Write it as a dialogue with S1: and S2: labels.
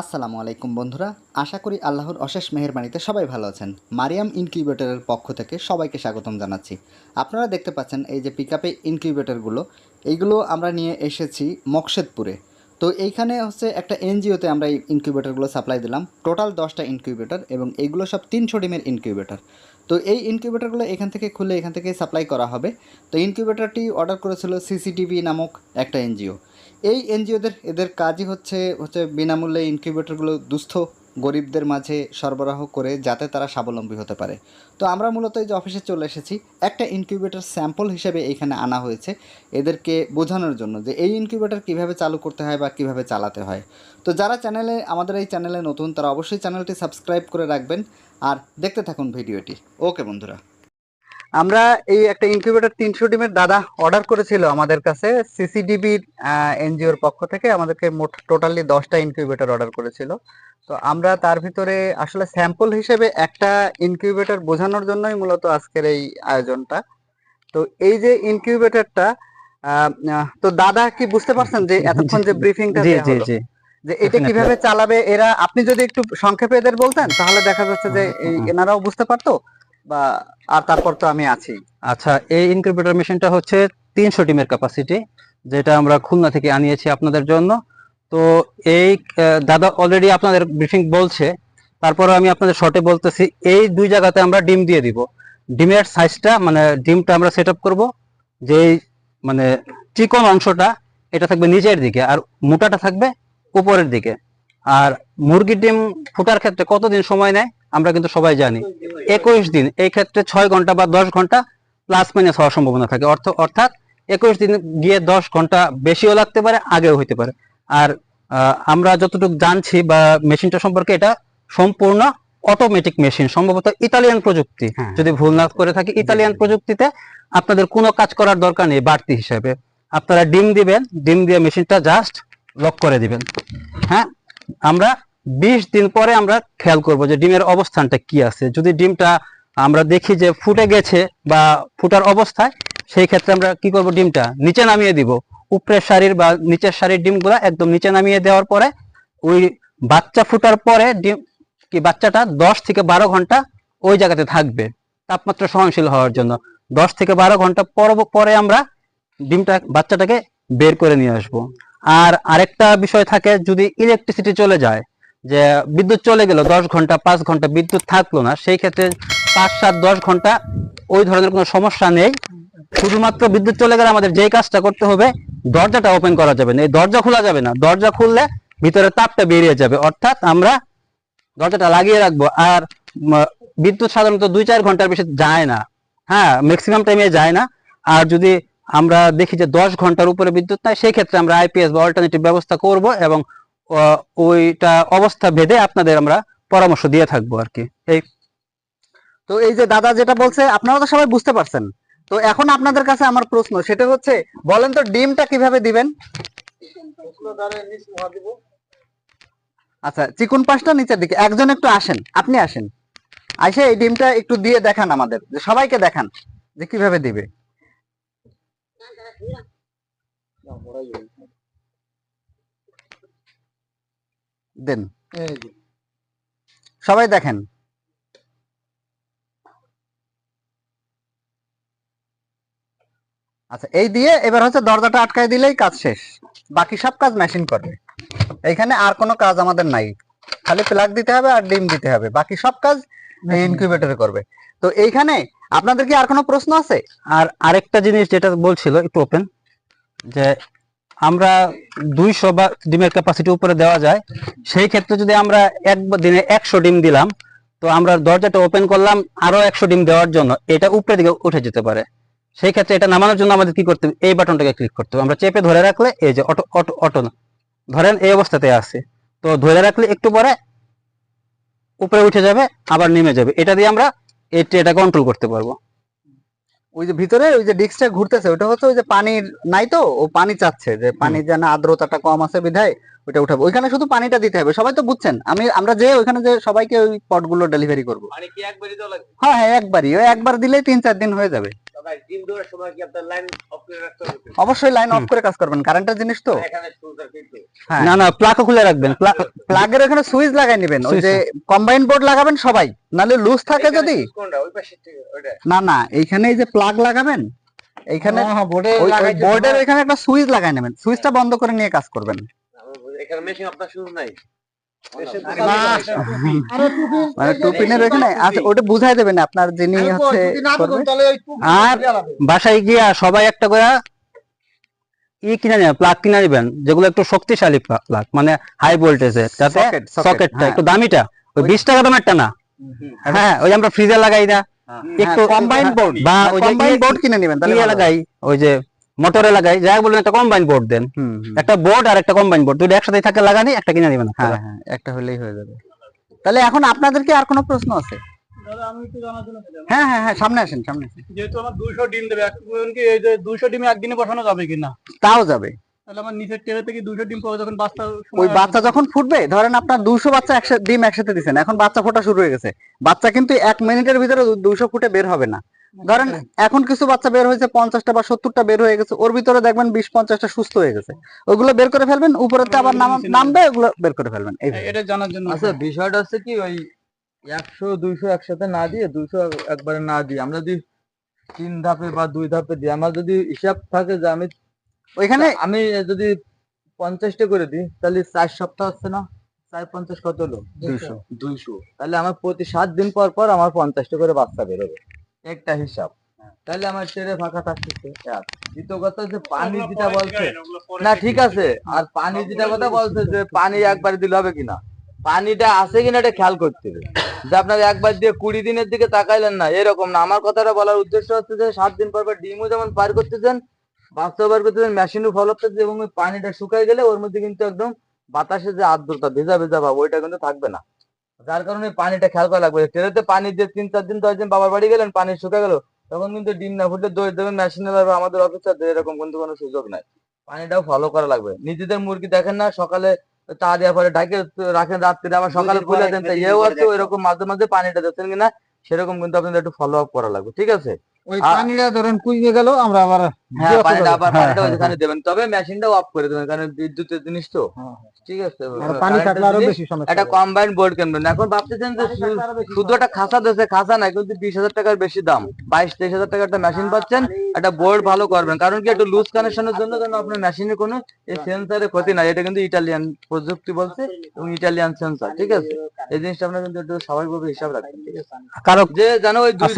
S1: আসসালামু আলাইকুম বন্ধুরা, আশা করি আল্লাহর অশেষ মেহেরবানিতে সবাই ভালো আছেন। মারিয়াম ইনকিউবেটরের পক্ষ থেকে সবাইকে স্বাগতম জানাচ্ছি। আপনারা দেখতে পাচ্ছেন এই যে পিকআপে ইনকিউবেটরগুলো, এইগুলো আমরা নিয়ে এসেছি মকশেদপুরে তো এইখানে হচ্ছে একটা এনজিওতে আমরা এই ইনকিউবেটরগুলো সাপ্লাই দিলাম। টোটাল দশটা ইনকিউবেটর এবং এইগুলো সব তিনশো ডিমের ইনকিউবেটর। তো এই ইনকিউবেটরগুলো এখান থেকে খুলে এখান থেকে সাপ্লাই করা হবে। তো ইনকিউবেটরটি অর্ডার করেছিল সিসিটিভি নামক একটা এনজিও। এই এনজিওদের, এদের কাজই হচ্ছে হচ্ছে বিনামূল্যে ইনকিউবেটরগুলো দুস্থ গরিবদের মাঝে সরবরাহ করে যাতে তারা স্বাবলম্বী হতে পারে। তো আমরা মূলত এই যে অফিসে চলে এসেছি, একটা ইনকিউবেটর স্যাম্পল হিসেবে এইখানে আনা হয়েছে এদেরকে বোঝানোর জন্য যে এই ইনকিউবেটর কীভাবে চালু করতে হয় বা কীভাবে চালাতে হয়। তো যারা চ্যানেলে, আমাদের এই চ্যানেলে নতুন, তারা অবশ্যই চ্যানেলটি সাবস্ক্রাইব করে রাখবেন। আর দেখতে থাকুন ভিডিওটি। ওকে বন্ধুরা। আমরা এই একটা ইনকিউবেটর তিনশো ডিমের দাদা অর্ডার করেছিল আমাদের কাছে সিসিডিবির এনজিওর পক্ষ থেকে আমাদেরকে মোট টোটালি দশটা ইনকিউবেটর অর্ডার করেছিল। তো আমরা তার ভিতরে আসলে স্যাম্পল হিসেবে একটা ইনকিউবেটর বোঝানোর জন্যই মূলত আজকের এই আয়োজনটা। তো এই যে ইনকিউবেটরটা তো দাদা কি বুঝতে পারছেন যে এতক্ষণ যে ব্রিফিংটা যে এটা কীভাবে চালাবে? এরা আপনি যদি একটু সংক্ষেপে এদের বলতেন তাহলে দেখা যাচ্ছে যে এনারাও বুঝতে পারতো। বা আর তারপর তো আমি আছি।
S2: আচ্ছা এই ইনকিউবেটর মেশিনটা হচ্ছে তিনশো টিমের ক্যাপাসিটি যেটা আমরা খুলনা থেকে আনিয়েছি আপনাদের জন্য। তো এই দাদা অলরেডি আপনাদের ব্রিফিং বলছে, তারপরে আমি আপনাদের শর্টে বলতেছি, এই দুই জায়গাতে আমরা ডিম দিয়ে দিব। ডিমের সাইজটা মানে ডিমটা আমরা সেট আপ করব যে মানে চিকন অংশটা, এটা থাকবে নিচের দিকে, আর মোটাটা থাকবে উপরের দিকে। আর মুরগির ডিম ফোটার ক্ষেত্রে কতদিন সময় নেয়? আমরা কিন্তু সবাই জানি। একুশ দিন এই ক্ষেত্রে ছয় ঘণ্টা বা দশ ঘণ্টা প্লাস মাইনাস হওয়ার সম্ভাবনা থাকে। অর্থ অর্থাৎ একুশ দিন গিয়ে দশ ঘণ্টা বেশিও লাগতে পারে আগেও হইতে পারে। আর আমরা যতটুকু জানছি বা মেশিনটা সম্পর্কে এটা সম্পূর্ণ অটোমেটিক মেশিন সম্ভবত ইতালিয়ান প্রযুক্তি।
S1: হ্যাঁ।
S2: যদি ভুল না করে থাকি ইতালিয়ান প্রযুক্তিতে আপনাদের কোনো কাজ করার দরকার নেই বাড়তি হিসাবে। আপনারা ডিম দিবেন ডিম দিয়ে মেশিনটা জাস্ট লক করে দিবেন। হ্যাঁ? আমরা বিশ দিন পরে আমরা খেয়াল করব যে ডিমের অবস্থানটা কি আছে। যদি ডিমটা আমরা দেখি যে ফুটে গেছে বা ফুটার অবস্থায়, সেই ক্ষেত্রে আমরা কি করব ডিমটা? নিচে নামিয়ে দিব। উপরের শাড়ির বা নিচের শাড়ির ডিমগুলা একদম নিচে নামিয়ে দেওয়ার পরে, ওই বাচ্চা ফুটার পরে ডিম, কি বাচ্চাটা দশ থেকে বারো ঘণ্টা ওই জায়গাতে থাকবে, তাপমাত্রা সহনশীল হওয়ার জন্য। দশ থেকে বারো ঘণ্টা পর পরে আমরা ডিমটা, বাচ্চাটাকে বের করে নিয়ে আসব। আর আরেকটা বিষয় থাকে, যদি ইলেকট্রিসিটি চলে যায়, যে বিদ্যুৎ চলে গেল দশ ঘণ্টা, পাঁচ ঘণ্টা বিদ্যুৎ থাকল না, সেই ক্ষেত্রে পাঁচ, সাত, দশ ঘণ্টা ওই ধরনের কোনো সমস্যা নেই। শুধুমাত্র বিদ্যুৎ চলে গেলে আমাদের যেই কাজটা করতে হবে, দরজাটা ওপেন করা যাবে না। এই দরজা খোলা যাবে না। দরজা খুললে ভিতরে তাপটা বেরিয়ে যাবে। অর্থাৎ আমরা দরজাটা লাগিয়ে রাখব। আর বিদ্যুৎ সাধারণত দুই, চার ঘণ্টার বেশি যায় না। হ্যাঁ ম্যাক্সিমাম টাইমে যায় না। আর যদি আমরা দেখি যে দশ ঘণ্টার উপরে বিদ্যুৎ নাই সেই ক্ষেত্রে আমরা আইপিএস বা অল্টারনেটিভ ব্যবস্থা করব এবং ওইটা অবস্থা ভেদে আপনাদের আমরা পরামর্শ দিয়ে থাকব আর কি। এই,
S1: তো এই যে দাদা যেটা বলছে, আপনারা তো সবাই বুঝতে পারছেন। তো এখন আপনাদের কাছে আমার প্রশ্ন, সেটা হচ্ছে, বলেন তো ডিমটা কীভাবে দিবেন? আচ্ছা চিকুন পাশটা নিচের দিকে, একজন একটু আসেন, আপনি আসেন। আসে এই ডিমটা একটু দিয়ে দেখান আমাদের সবাইকে দেখান যে কীভাবে দিবে। দেন। সবাই দেখেন। আচ্ছা এই দিয়ে এবার হচ্ছে দরজাটা আটকায় দিলেই কাজ শেষ। বাকি সব কাজ মেশিন করবে। এইখানে আর কোনো কাজ আমাদের নাই। খালি প্লাগ দিতে হবে আর ডিম দিতে হবে। বাকি সব কাজ ইনকিউবেটরে করবে। তো এইখানে আপনাদের কি আর কোনো প্রশ্ন আছে?
S2: আর আরেকটা জিনিস যেটা বলছিল, একটু ওপেন যে আমরা দুইশো বা ডিমের ক্যাপাসিটি উপরে দেওয়া যায়, সেই ক্ষেত্রে যদি আমরা এক দিনে একশো ডিম দিলাম, তো আমরা দরজাটা ওপেন করলাম, আরও একশো ডিম দেওয়ার জন্য এটা উপরে দিকে উঠে যেতে পারে। সেই ক্ষেত্রে এটা নামানোর জন্য আমাদের কি করতে হবে? এই বাটনটাকে ক্লিক করতে হবে। আমরা চেপে ধরে রাখলে এই যে অটো অটো অটো ধরেন এই অবস্থাতে আছে। তো ধরে রাখলে একটু পরে উপরে উঠে যাবে, আবার নেমে যাবে। এটা দিয়ে আমরা এই ট্রেটা কন্ট্রোল করতে পারব।
S1: ওই যে ভিতরে ওই যে ডিস্কটা ঘুরতেছে ওটা হচ্ছে ওই যে পানির, নাই তো? ও পানি চাচ্ছে, যে পানির যেন আর্দ্রতাটা কম আছে বিধায় ওটা উঠাবে। ওইখানে শুধু পানিটা দিতে হবে। সবাই তো বুঝছেন? আমি আমরা যে ওইখানে যে সবাইকে ওই পটগুলো ডেলিভারি করব।
S3: মানে কি একবারই দেওয়া লাগবে?
S1: হ্যাঁ হ্যাঁ একবারই। ওই একবার দিলেই তিন চার দিন হয়ে যাবে।
S3: ডিম দেওয়ার সময় কি আপনার লাইন অফ করে রাখতে হবে
S1: অবশ্যই লাইন অফ করে কাজ করবেন। কারেন্টের জিনিস তো?
S3: এখানে কিন্তু
S1: হ্যাঁ।
S2: না না প্লাকও খুলে রাখবেন।
S1: প্লাগের ওখানে সুইচ লাগাই নেবেন। ওই যে কম্বাইন বোর্ড লাগাবেন সবাই। নালে লুজ থাকে যদি। না না এইখানে এই যে প্লাগ লাগাবেন এইখানে বোর্ডের ওইখানে একটা সুইচ লাগাই নেবেন। সুইচটা বন্ধ করে নিয়ে কাজ করবেন।
S3: এখানে মেশিন আপনার শুরু নাই।
S1: মানে ওইখানে। আচ্ছা ওটা বুঝাই দেবেন আপনার যিনি হচ্ছে
S2: আর বাসায় গিয়া সবাই একটা করে ই কিনে নেবেন প্লাগ কিনে নেবেন যেগুলো একটু শক্তিশালী প্লাগ মানে হাই ভোল্টেজের যাতে সকেটটা
S1: হ্যাঁ।
S2: একটু দামিটা। ওই বিশ টাকা দামেরটা না। হ্যাঁ ওই আমরা ফ্রিজে লাগাই না। একটু
S1: কম্বাইন বোর্ড
S2: বা ওই যে
S1: কম্বাইন বোর্ড কিনে নেবেন তাহলে
S2: ইয়ে লাগাই ওই যে মোটরে লাগাই যাই বললেন একটা কম্বাইন বোর্ড দেন। একটা বোর্ড আর একটা কম্বাইন বোর্ড দুটো একসাথে থাকে লাগানি একটা কিনে নেবেন
S1: হ্যাঁ হ্যাঁ একটা হলেই হয়ে যাবে। তাহলে এখন আপনাদের কি আর কোনো প্রশ্ন আছে?
S4: আমি একটু জানার জন্য ছিলাম।
S1: হ্যাঁ হ্যাঁ হ্যাঁ সামনে আসেন সামনে আসেন।
S4: যেহেতু আমার দুইশো ডিম দেবে এক কি এই যে দুইশো ডিম একদিনে বসানো যাবে কিনা
S1: তাও যাবে।
S4: তাহলে আমার নিচের টেরে থেকে দুইশো ডিম যখন বাচ্চা
S1: ওই বাচ্চা যখন ফুটবে ধরেন আপনার দুশো বাচ্চা একসাথে ডিম একসাথে দিচ্ছেন এখন বাচ্চা ফোটা শুরু হয়ে গেছে। বাচ্চা কিন্তু এক মিনিটের ভিতরে দুশো ফুটে বের হবে না। ধরেন এখন কিছু বাচ্চা বের হয়েছে পঞ্চাশটা বা সত্তরটা বের হয়ে গেছে ওর ভিতরে দেখবেন বিশ পঞ্চাশটা সুস্থ হয়ে গেছে। ওগুলো বের করে ফেলবেন উপরেতে আবার নামবে ওগুলো বের করে ফেলবেন
S4: এটা জানার জন্য
S5: আচ্ছা বিষয়টা হচ্ছে কি ওই একশো দুইশো একসাথে না দিয়ে দুইশো একবারে না দিয়ে আমরা যদি তিন ধাপে বা দুই ধাপে দিই আমার যদি হিসাব থাকে যে আমি
S1: ওইখানে
S5: আমি যদি পঞ্চাশটা করে দিই তাহলে চার সপ্তাহ হচ্ছে না? চার পঞ্চাশ কত হলো? দুইশো। দুইশো। তাহলে আমার প্রতি সাত দিন পর পর আমার পঞ্চাশটা করে বাচ্চা বেরোবে একটা হিসাব। তাহলে আমার ছেড়ে ফাঁকা থাকতেছে। দ্বিতীয় কথা যে পানি যেটা বলছে না ঠিক আছে। আর পানি যেটা কথা বলছে যে পানি একবার দিলে হবে কিনা? পানিটা আছে কিনা এটা খেয়াল করতে হবে। যে আপনার একবার দিয়ে কুড়ি দিনের দিকে তাকাইলেন না এরকম না। আমার কথাটা বলার উদ্দেশ্য হচ্ছে যে সাত দিন পর পর ডিমও যেমন পার করতেছেন বাস্তব বার করতেছেন মেশিনও ফলো করতেছে এবং পানিটা শুকাই গেলে ওর মধ্যে কিন্তু একদম বাতাসে যে আর্দ্রতা ভেজা ভেজা ভাব ওইটা কিন্তু থাকবে না। যার কারণে পানিটা খেয়াল করা লাগবে। ট্রেনেতে পানি দিয়ে তিন চার দিন দশ দিন বাবার বাড়ি গেলেন পানি শুকা গেল তখন কিন্তু ডিম না ফুটলে দই দেবেন মেশিনে লাগবে আমাদের অফিসারদের এরকম কিন্তু কোনো সুযোগ নাই। পানিটাও ফলো করা লাগবে। নিজেদের মুরগি দেখেন না সকালে তা দেওয়ার পরে ঢাকে রাখেন রাত্রে আবার সকালে খুলে দেন এও আছে
S3: দেখো।
S5: এরকম মাঝে মাঝে পানিটা দিচ্ছেন কিনা সেরকম কিন্তু আপনাদের একটু ফলো আপ করা লাগবে ঠিক আছে?
S2: ওই পানিটা ধরেন কুইয়ে গেল আমরা আবার
S5: হ্যাঁ পানিটা আবার
S2: হ্যাঁ,
S5: পানিটা
S2: হ্যাঁ,
S5: ওইখানে দেবেন। তবে মেশিনটাও অফ করে দেবেন কারণ বিদ্যুতের জিনিস তো।
S2: হ্যাঁ,
S5: ঠিক আছে
S2: পানি থাকলে
S5: আরও
S2: বেশি সমস্যা
S5: একটা। কম্বাইন বোর্ড কিনবেন। এখন ভাবতেছেন যে শুধু একটা খাসা দিয়েছে খাসা নাই কিন্তু বিশ হাজার টাকার বেশি দাম। বাইশ তেইশ হাজার টাকার একটা মেশিন পাচ্ছেন একটা বোর্ড ভালো করবেন। কারণ কি একটু লুজ কানেকশনের জন্য যেন আপনার মেশিনে কোনো এই সেন্সারে ক্ষতি নাই। এটা কিন্তু ইটালিয়ান প্রযুক্তি বলছে এবং ইটালিয়ান সেন্সার ঠিক আছে? এই জিনিসটা আপনার কিন্তু একটু স্বাভাবিকভাবে হিসাব রাখবেন ঠিক আছে?
S2: কারও
S5: যে জানো ওই দুই